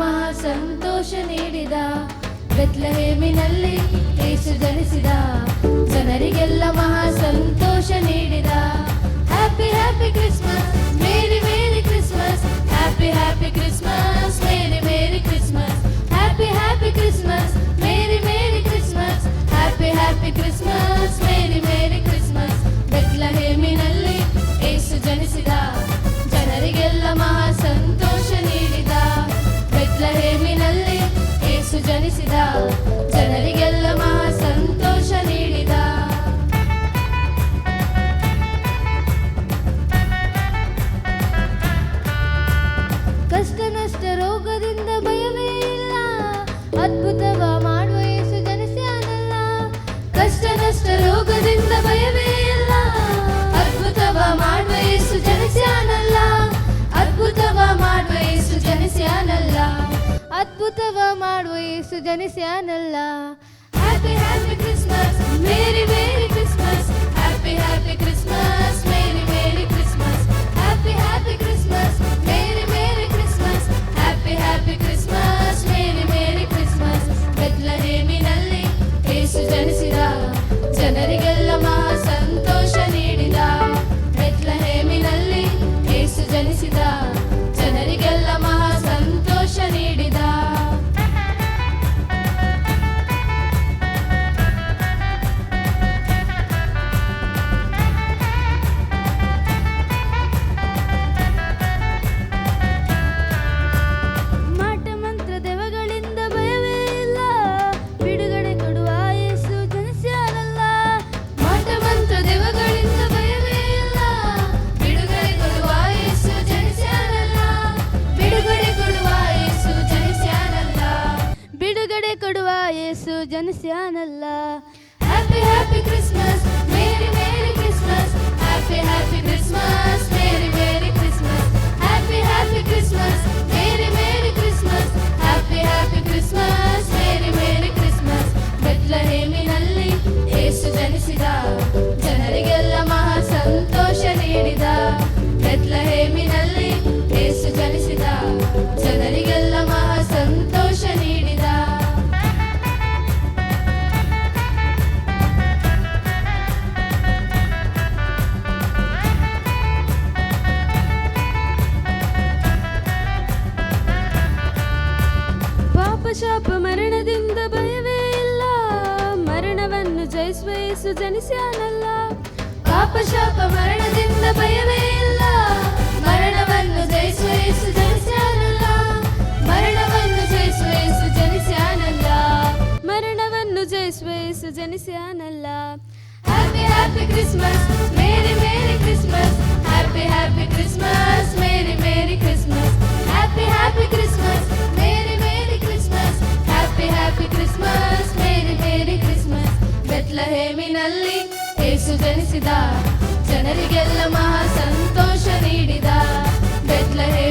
ಸಂತೋಷ ನೀಡಿದ, ಬೆತ್ಲಹೇಮಿನಲ್ಲಿ ಏಸು ಜನಿಸಿದ, ಜನರಿಗೆಲ್ಲ ಮಹಾ ಸಂತೋಷ ನೀಡಿದ. Happy happy Christmas merry merry Christmas happy happy Christmas merry merry Christmas happy happy Christmas merry merry Christmas happy happy Christmas ಜನಿಸಿದ ಜನರಿಗೆಲ್ಲ ಮಹಾ ಸಂತೋಷ ನೀಡಿದ. ಕಷ್ಟ ನಷ್ಟ ರೋಗದಿಂದ ಭಯವೇ ಇಲ್ಲ. ಅದ್ಭುತವ ಮಾಡುವ ಯೇಸು ಜನಿಸ್ಯಾನಲ್ಲ ಕಷ್ಟ ನಷ್ಟ ರೋಗದಿಂದ ಭಯವೇ ಮಾಡುವ Yesu ಜನಿಸ್ಯಾನಲ್ಲ. Happy happy Christmas merry merry Christmas happy happy Christmas merry merry Christmas happy happy Christmas merry merry Christmas happy happy Christmas merry merry Christmas ಬೆತ್ಲಹೇಮಿನಲ್ಲಿ Yesu ಜನಿಸಿದ. ಜನರಿಗೆಲ್ಲ ಮಹಾ ಸಂತೋಷ ನೀಡಿದ. ಬೆತ್ಲಹೇಮಿನಲ್ಲಿ ಯೇಸು ಜನಿಸಿದ. Yesu ಜನಿಸ್ಯಾನಲ್ಲ happy happy Christmas merry merry Christmas happy happy Christmas merry merry ಶಾಪ ಮರಣದಿಂದ ಭಯವೇ ಇಲ್ಲ. ಮರಣವನ್ನು ಜಯಿಸುವ ಯೇಸು ಜನಿಸ್ಯಾನಲ್ಲ. ಪಾಪ ಶಾಪ ಮರಣದಿಂದ ಭಯವೇ ಇಲ್ಲ. ಮರಣವನ್ನು ಜಯಿಸುವ ಯೇಸು ಜನಿಸ್ಯಾನಲ್ಲ. ಮರಣವನ್ನು ಜಯಿಸುವ ಯೇಸು ಜನಿಸ್ಯಾನಲ್ಲ. ಮರಣವನ್ನು ಜಯಿಸುವ Yesu ಜನಿಸ್ಯಾನಲ್ಲ. Happy happy Christmas merry merry Christmas happy happy Christmas merry merry Christmas ಬೆತ್ಲಹೇಮಿನಲ್ಲಿ Yesu ಜನಿಸಿದ ಜನರಿಗೆಲ್ಲ ಮಹಾ ಸಂತೋಷ ನೀಡಿದ ಬೆತ್ತಲಹೇ